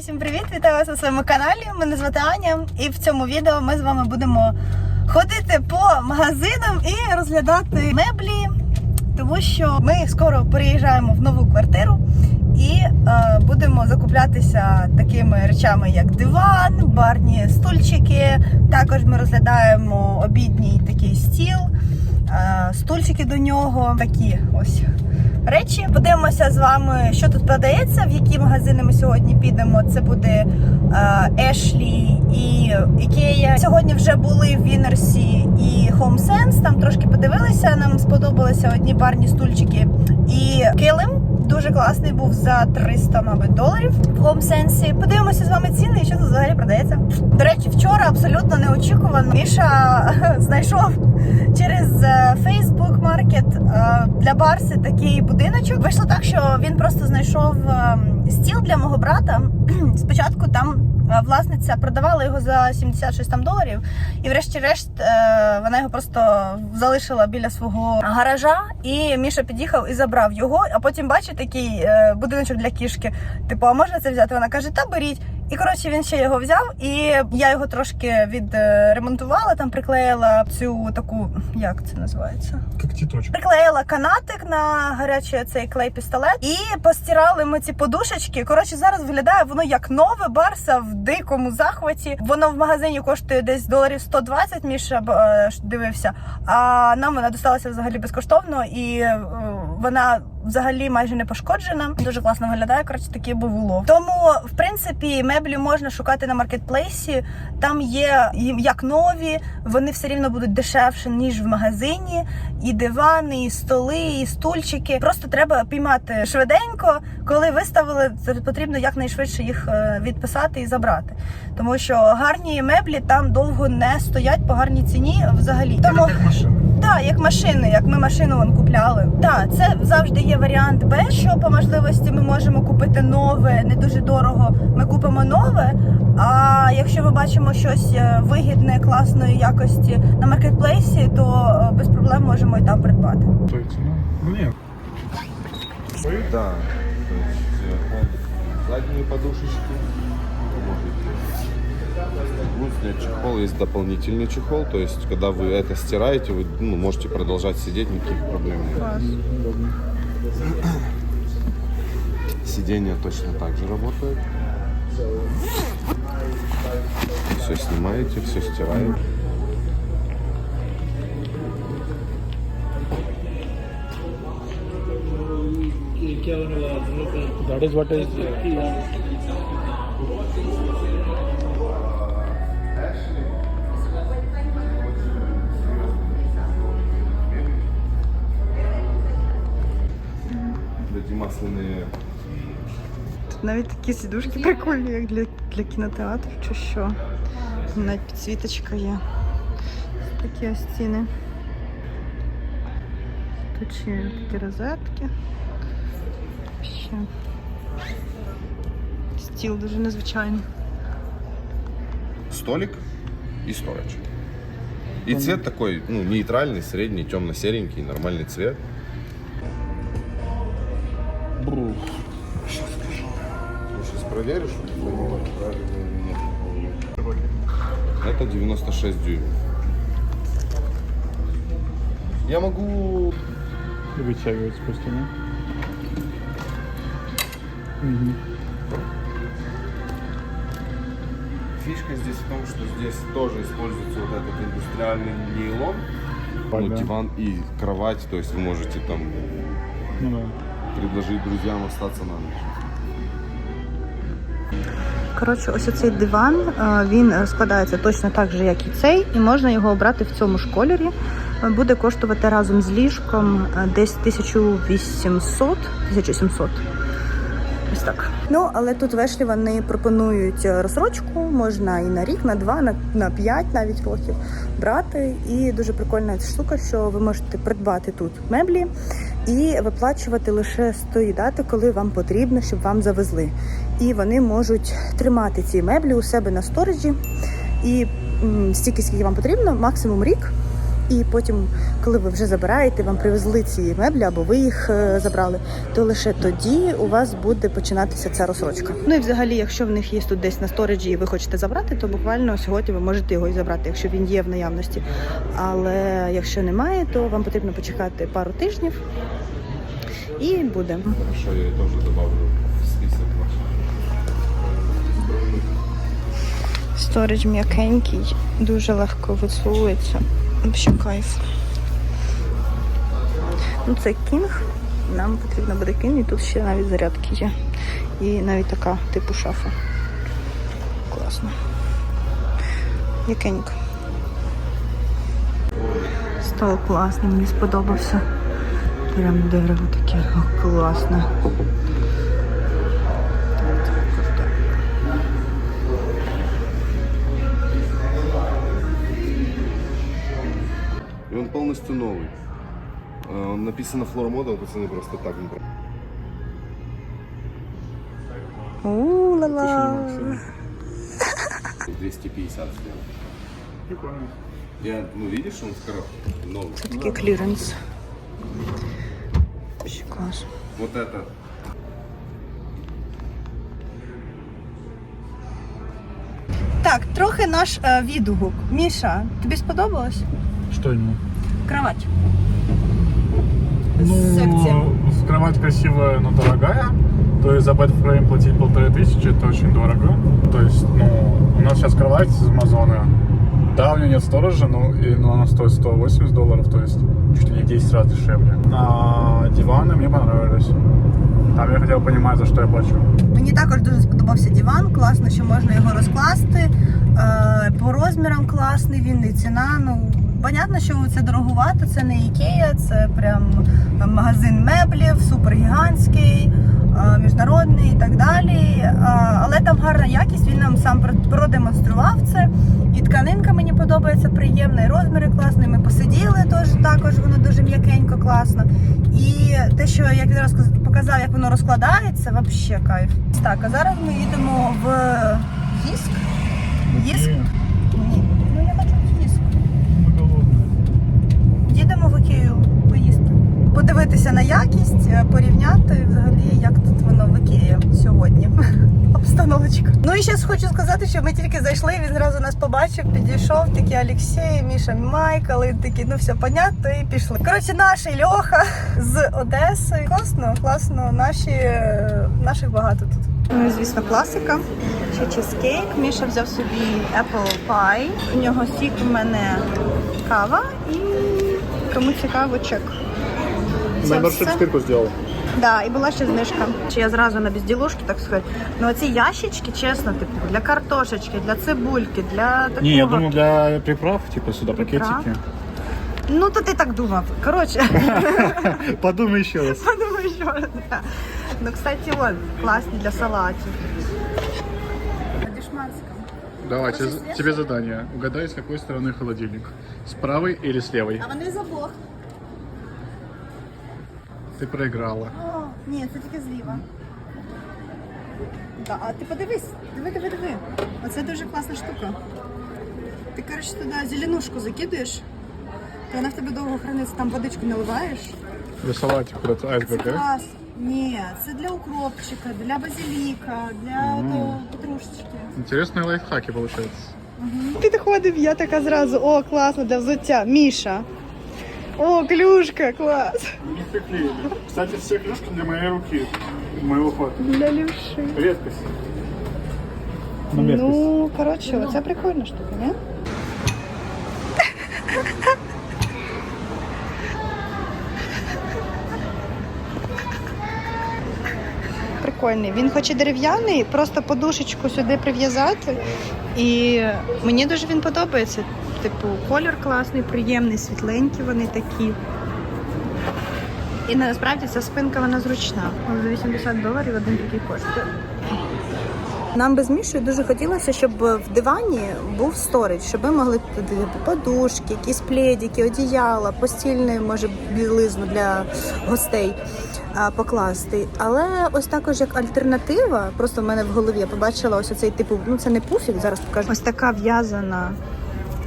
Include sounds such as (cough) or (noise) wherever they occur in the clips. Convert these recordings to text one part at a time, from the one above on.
Друзі, всім привіт! Вітаю вас на своєму каналі. Мене звати Аня, і в цьому відео ми з вами будемо ходити по магазинам і розглядати меблі, тому що ми скоро переїжджаємо в нову квартиру і е, будемо закуплятися такими речами, як диван, барні стульчики. Також ми розглядаємо обідній такий стіл, е, стульчики до нього, такі ось речі. Подивимося з вами, що тут продається, в які магазини ми сьогодні підемо. Це буде Ешлі і Ікея. Сьогодні вже були в Вінерсі і Sense, Там трошки подивилися. Нам сподобалися одні парні стульчики і килим. Дуже класний був за 300, мабуть, доларів в HomeSense. Подивимося з вами ціни і що тут взагалі продається. До речі, вчора абсолютно неочікувано Міша (laughs) знайшов через е, Facebook Market е, для Барси такий будиночок. Вийшло так, що він просто знайшов е, стіл для мого брата. (clears throat) Спочатку там е, власниця продавала його за 76 там доларів, і врешті-решт е, вона його просто залишила біля свого гаража. І Міша під'їхав і забрав його. А потім бачить такий е, будиночок для кішки. Типу, а можна це взяти? Вона каже, та беріть. І коротше він ще його взяв, і я його трошки відремонтувала, там приклеїла цю таку, як це називається? Как титочек. Приклеїла канатик на гарячий цей клей пістолет і постирали ми ці подушечки. Коротше, зараз виглядає воно як нове барса в дикому захваті. Воно в магазині коштує десь доларів 120, Міша б, е, дивився. А нам вона досталася взагалі безкоштовно, і е, вона взагалі майже не пошкоджена. Дуже класно виглядає. Коротше, такий був улов. Тому, в принципі, меблі можна шукати на маркетплейсі. Там є як нові, вони все рівно будуть дешевше ніж в магазині. І дивани, і столи, і стульчики. Просто треба піймати швиденько. Коли виставили, це потрібно якнайшвидше їх е, відписати і забрати. Тому що гарні меблі там довго не стоять по гарній ціні взагалі. Тому Как так, як машини, як ми машину вон купляли. Так, це завжди є варіант Б, що по можливості ми можемо купити нове, не дуже дорого. Ми купимо нове. А якщо ми бачимо щось е, вигідне, класної якості на маркетплейсі, то е, без проблем можемо і там придбати. Ну нет. Да. Э, задние подушечки. Снять чехол, есть дополнительный чехол, то есть когда вы это стираете, вы ну, можете продолжать сидеть, никаких проблем нет. Сиденье точно так же работает. Все снимаете, все стираете. That is what is. Эти масляные Тут навіть такі сідушки прикольні, як для, для кінотеатру чи що. Навіть підсвіточка є. Такі ось стіни. Тут ще є такі розетки. Ще. Стіл дуже незвичайний. столик и сторож. И цвет такой, ну, нейтральный, средний, темно-серенький, нормальный цвет. Проверишь, правильно или нет. Это 96 дюймов. Я могу... Вытягивать просто, да? Мгм. Фишка здесь в том, что здесь тоже используется вот этот индустриальный нейлон. Ну, диван и кровать, то есть вы можете там Ну да. предложить друзьям остаться на ночь. Коротше, ось оцей диван, е, він складається точно так же, як і цей, і можна його обрати в цьому ж кольорі. Буде коштувати разом з ліжком е, десь 1800 1700 Ось так. Ну, але тут вешлі вони пропонують розсрочку, можна і на рік, на два, на, на п'ять навіть років брати. І дуже прикольна штука, що ви можете придбати тут меблі і виплачувати лише з тої дати, коли вам потрібно, щоб вам завезли. І вони можуть тримати ці меблі у себе на сторожі І стільки, скільки вам потрібно, максимум рік. І потім, коли ви вже забираєте, вам привезли ці меблі або ви їх е, забрали, то лише тоді у вас буде починатися ця розсрочка. Ну і взагалі, якщо в них є тут десь на сториджі і ви хочете забрати, то буквально сьогодні ви можете його і забрати, якщо він є в наявності. Але якщо немає, то вам потрібно почекати пару тижнів і буде. Хорошо, я тоже добавлю в список ваш. Сторідж м'якенький, дуже легко висовується. Взагалі кайф. Ну, це кінг. Нам потрібно буде кінг, і тут ще навіть зарядки є. І навіть така, типу шафа. Класно. М'якенько. Стол класний, мені сподобався. Прям дерево таке класне. И он полностью новый. Э, Он написано Floor Model, пацаны просто так не про- У-ла-ла. 250 сделал. Прикольно. Я, ну видишь, он в коробке новый. Це такий кліренс. Ще клас. Вот это. Так, трохи наш е, відгук. Міша, тобі сподобалось? Что ему? Кровать. Ну, Секция. кровать красивая, но дорогая. То есть за бэдфрейм платить полторы тысячи, это очень дорого. То есть, ну, у нас сейчас кровать из Амазона. Да, у нее нет сторожа, но, и, но она стоит 180 долларов, то есть чуть ли не в 10 раз дешевле. А диваны мне понравились. Там я хотел понимать, за что я плачу. Мені також дуже сподобався диван. Класно, що можна його розкласти. Е, по розмірам класний він і ціна. Ну, понятно, що це дороговато, це не Ікея, це прям магазин меблів, супергігантський, міжнародний і так далі. Але там гарна якість, він нам сам продемонстрував це. І тканинка мені подобається приємна, і розміри класні. Ми посиділи теж також, воно дуже м'якенько, класно. І те, що як він показав, як воно розкладається, взагалі кайф. Так, а зараз ми їдемо в Їск. Їск? И Ні. Ну я хочу в Їск. мы голодные. Їдемо в Ікею поїсти. Подивитися якість, е, порівняти взагалі, як тут воно в Ікеї сьогодні. (laughs) Обстановочка. Ну і ще хочу сказати, що ми тільки зайшли, він зразу нас побачив, підійшов, такий Олексій, Міша, Майкл, і такі, ну все понятно, і пішли. Коротше, наш Льоха з Одеси. Класно, класно, наші, е, наших багато тут. Ну звісно, класика. Ще чизкейк. Міша взяв собі Apple Pie. У нього сік у мене кава і кому цікаво чек. Це Мембершип все. скидку сделал. Да, і була ще знижка. Чи я зразу на безділушки, так сказати. Ну оці ящички, чесно, типу, для картошечки, для цибульки, для такого. Не, я думал для приправ, типа сюда Приправ? пакетики. Ну то ти так думав. Коротше, (laughs) Подумай еще раз. подумай, що да. Ну, кстати, от, класні для салатів. Дешманська. Давай, Хочешь тебе, свежего? тебе задание. Угадай, с какой стороны холодильник. С правой или с левой? А вони з обох. Ты проиграла. О, ні, це тільки зліва. Да, а ти подивись, диви, диви, диви. Оце дуже класна штука. Ти, коротше, туди зеленушку закидуєш, то вона в тебе довго храниться, там водичку наливаєш. Для куда-то Це айсберг, да? клас. Ні, це для укропчика, для базиліка, для петрушечки. Интересные лайфхаки получается. Підходив, я така зразу, о, класно, для взуття. Міша. О, клюшка, клас. Не приклеили. Кстати, все клюшки для моей руки. Моего фото. Для лівши. Редкость. Ну, редкость. Ну, коротше, це прикольна штука, не? Прикольний. Він хоч і дерев'яний, просто подушечку сюди прив'язати. І мені дуже він подобається. Типу, колір класний, приємний, світленькі вони такі. І насправді ця спинка вона зручна. За 80 доларів один такий коштує. Нам без Міші дуже хотілося, щоб в дивані був сторіч, щоб ми могли туди подушки, якісь пледики, одіяла, постільне, може, білизну для гостей покласти. Але ось також як альтернатива, просто в мене в голові я побачила ось цей типу, ну це не пуфік, зараз покажу. Ось така в'язана,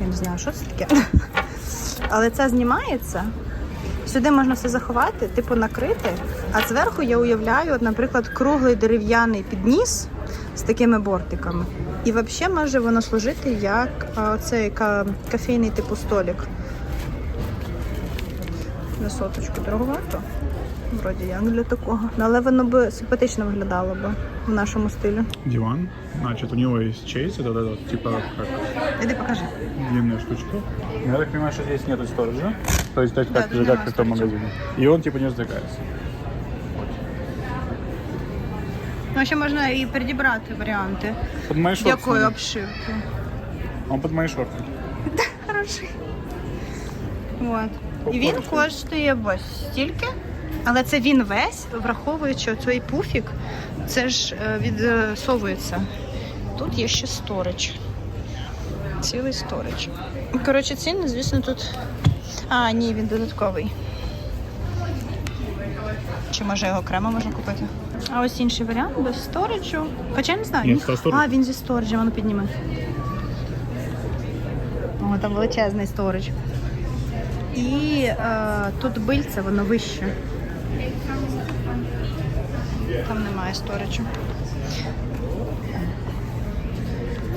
я не знаю, що це таке. (laughs) Але це знімається. Сюди можна все заховати, типу накрити. А зверху я уявляю, наприклад, круглий дерев'яний підніс з такими бортиками. І взагалі може воно служити як цей кафейний типу столик На соточку дороговато. Вроді як для такого. Ну, Але воно би симпатично виглядало б в нашому стилі. Диван. Значит, у него есть чейз, это, это, типа как Іди покажи. длинная штучка. Я так понимаю, что здесь нету сторожа. То есть так, Да, как, тут же, нема как в том сториджа. магазине. И он типа не раздвигается. Ну, ще можна і підібрати варіанти. Под мои шорты. Якої смотри. обшивки. Он под мои шорты. (laughs) Хороший. От. І він коштує ось стільки. Але це він весь, враховуючи цей пуфік, це ж е, відсовується. Тут є ще сторич. Цілий сторич. Коротше, ціни, звісно, тут. А, ні, він додатковий. Чи може його окремо можна купити? А ось інший варіант без сториджу. Хоча я не знаю. Ні, сторидж. А, він зі сториджем, воно підніме. О, там величезний сторич. І е, тут бильце, воно вище. Там немає сторичу.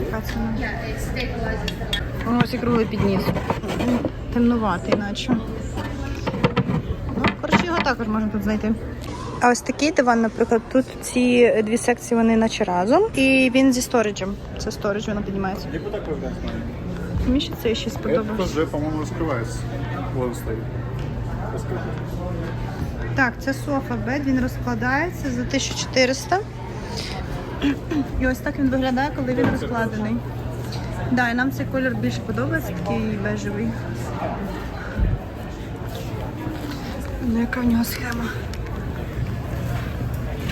Така ціна. Ось і круглий підніс. Темнуватий, наче. Ну, коротше, його також можна тут знайти. А ось такий диван, наприклад, тут ці дві секції вони наче разом. І він зі сториджем. Це сторидж, воно піднімається. Мені ще це ще Это сподобалось. тоже, по-моему, раскрывается. Вот Раскрыто. Так, це софа бед, він розкладається за 1400. І ось так він виглядає, коли він розкладений. Да, і нам цей колір більше подобається, такий бежевий. Ну, яка в нього схема?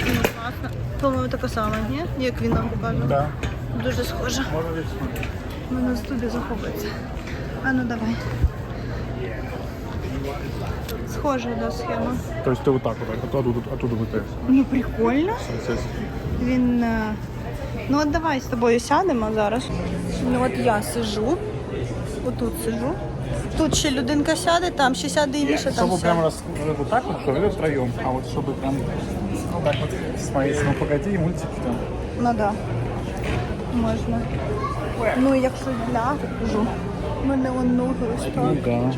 Ну. По-моєму, така сама, ні? Як він нам показував. Да. Дуже схоже. Можно здесь смотреть. Воно з туди заховується. А ну давай. Схожа до схема. То есть ты вот так вот, а оттуда, оттуда вытаешь. Ну, прикольно. Естественно. Він. е, Ну от давай з тобою сядемо зараз. Ну от я сижу. Отут сижу. Тут ще людинка сяде, там ще сяде інша, там Чтобы прям сяде. раз, вот так вот, что или втроем, а вот чтобы прям вот так вот смотреть, ну погоди, мультики там. Ну да. Можна. Ну і якщо ляжу, в мене он ноги ось так. да.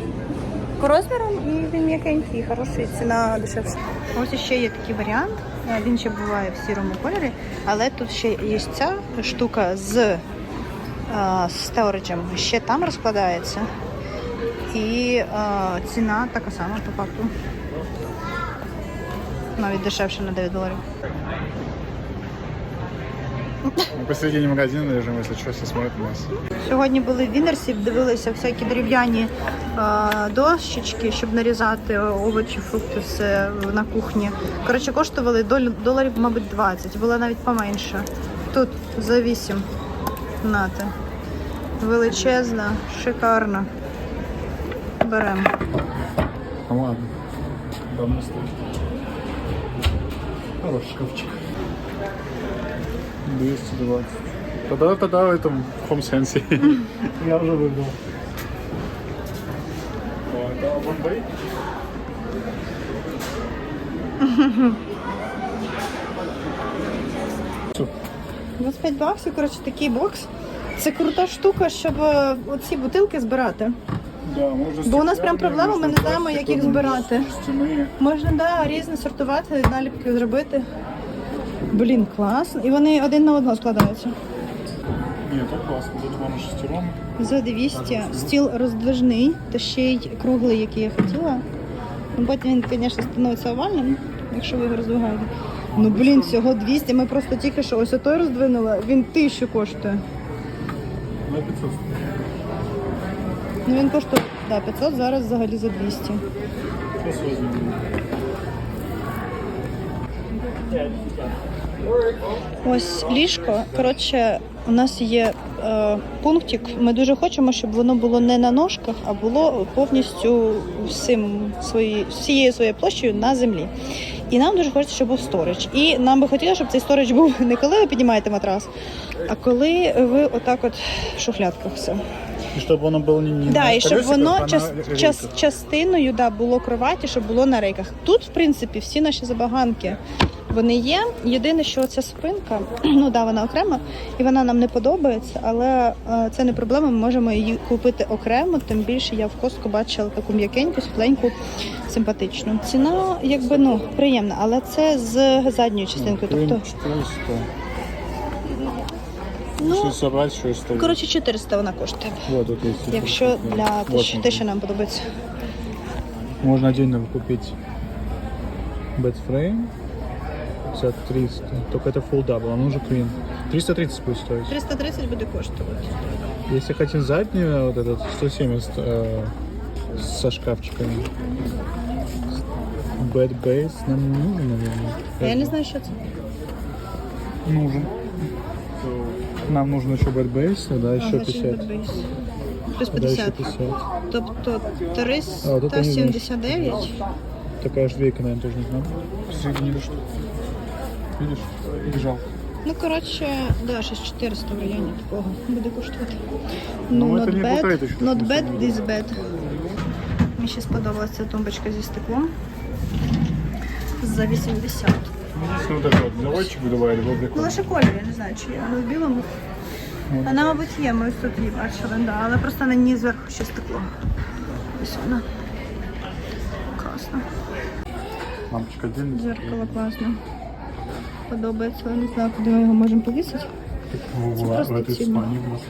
По розмірам і він м'якенький, хороший, ціна дешевша. Ось ще є такий варіант. Е, Він ще буває в сірому кольорі, але тут ще є ця штука з е, сториджем. Ще там розкладається. І е, ціна така сама по факту. Навіть дешевше на 9 доларів. Мы (laughs) посередине магазина лежим, если что, все смотрят на нас. Сьогодні були в Вінерсі, дивилися всякі дерев'яні е, дощечки, щоб нарізати овочі, фрукти, все на кухні. Коротше, коштували дол- доларів, мабуть, 20, було навіть поменше. Тут за 8. Нате. Величезна, шикарна. Беремо. Ну ладно. Давно стоит. Хороший шкафчик. 220. Тогда, тогда в этом Home Sense. (laughs) Я уже выбрал. О, это Бомбей? 25 баксів, коротше, такий бокс. Це крута штука, щоб е, оці бутилки збирати. Да, можно Бо у нас прям стеклянные, проблема, ми не можно знаємо, як їх пластиковые, збирати. Стены. Можна да, різне сортувати, наліпки зробити. Блін, класно. І вони один на одного складаються. Нет, так классно. Тут вам шестером. За 200 стіл роздвижний, та ще й круглий, який я хотіла. Ну, потім він, звісно, становиться овальним, якщо ви його роздвигаєте. Ну блін, всього 200. Ми просто тільки що ось той роздвинули, він тисячу коштує. На 500. Ну він коштує да, 500, зараз взагалі за 200. Сейчас возьмем. Ось ліжко. Коротше, у нас є е, пунктик. Ми дуже хочемо, щоб воно було не на ножках, а було повністю всім свої, всією своєю площею на землі. І нам дуже хочеться, щоб був сторич. І нам би хотілося, щоб цей сторич був не коли ви піднімаєте матрас, а коли ви отак от в шухлядках все. І щоб воно було не, не Да, і щоб колесиках, воно на час, рейках. час, частиною да, було кроваті, щоб було на рейках. Тут, в принципі, всі наші забаганки вони є. Єдине, що ця спинка, (clears throat) ну да, вона окрема, і вона нам не подобається, але е, це не проблема. Ми можемо її купити окремо. Тим більше я в костку бачила таку м'якеньку, світленьку, симпатичну. Ціна, якби ну приємна, але це з задньою частинкою. Тобто Ну, коротше 400 вона коштує. Вот, вот, Якщо для те, що, що нам подобається. Можна отдельно купити бетфрейм. 50, 300. Только это full double а уже квин. 330 будет стоить. 330 буде коштувати. Если хотим заднюю, вот этот 170 э, со шкафчиками. Bad Base нам не нужен, наверное. А я не знаю, что це. Нужен. Нам нужен еще Bad Base, да, а, еще Ага, 50. Плюс Да, еще 50. 50. Тобто А, от це не Такая же двейка, наверное, тоже нужна. Соединили что Видишь? Бежал. Ну, коротше, да, щось 400 в районі такого буде коштувати. Ну, not це не bad, not bad, this bad. Мені ще сподобалася тумбочка зі стеклом. За 80. Здесь вот этот вот заводчик был Ну, прикольно. лише колір, я не знаю, чи є. Але в білому. Вона, мабуть, є, ми ось тут її бачили, да, але просто на ній зверху ще стекло. Ось вона. Класно. Лампочка отдельно. Дзеркало класно. Подобається, але не знаю, куди ми його можемо повісити. В, в, просто нас.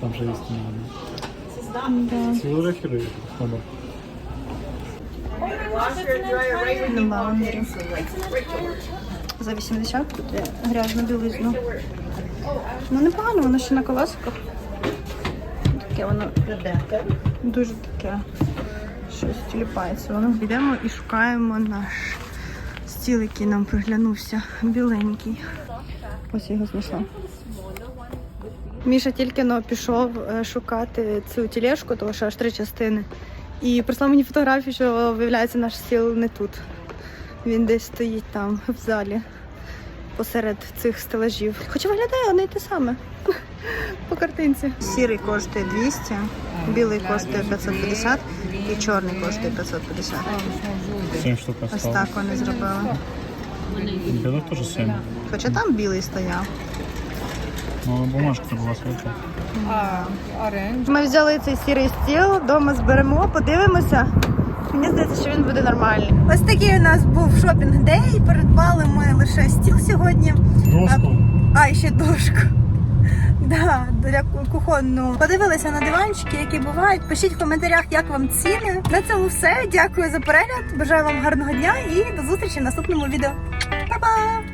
Там же есть Да. Фотографируй номер. На лавандері. За 80 буде грязну білизну. Ну непогано, воно ще на колесиках. Таке воно дуже таке. Щось тіліпається. Воно. Йдемо і шукаємо наш стіл, який нам приглянувся. Біленький. Ось його знайшла. Міша тільки но пішов е, шукати цю тележку, тому що аж три частини. І прислав мені фотографію, що виявляється наш стіл не тут. Він десь стоїть там в залі посеред цих стелажів. Хоча виглядає одне й те саме (laughs) по картинці. Сірий коштує 200, білий коштує 550 і чорний коштує 550. 7 штук Ось так вони зробили. Белых тоже 7. Хоча там білий стояв. Но бумажка была сверху. Ми взяли цей сірий стіл, вдома зберемо, подивимося. Мені здається, що він буде нормальний. Ось такий у нас був шопінг-дей. Придбали ми лише стіл сьогодні. Доску. А, і ще дошку. Да, для кухонну. Подивилися на диванчики, які бувають. Пишіть в коментарях, як вам ціни. На цьому все. Дякую за перегляд. Бажаю вам гарного дня і до зустрічі в наступному відео. Па-па!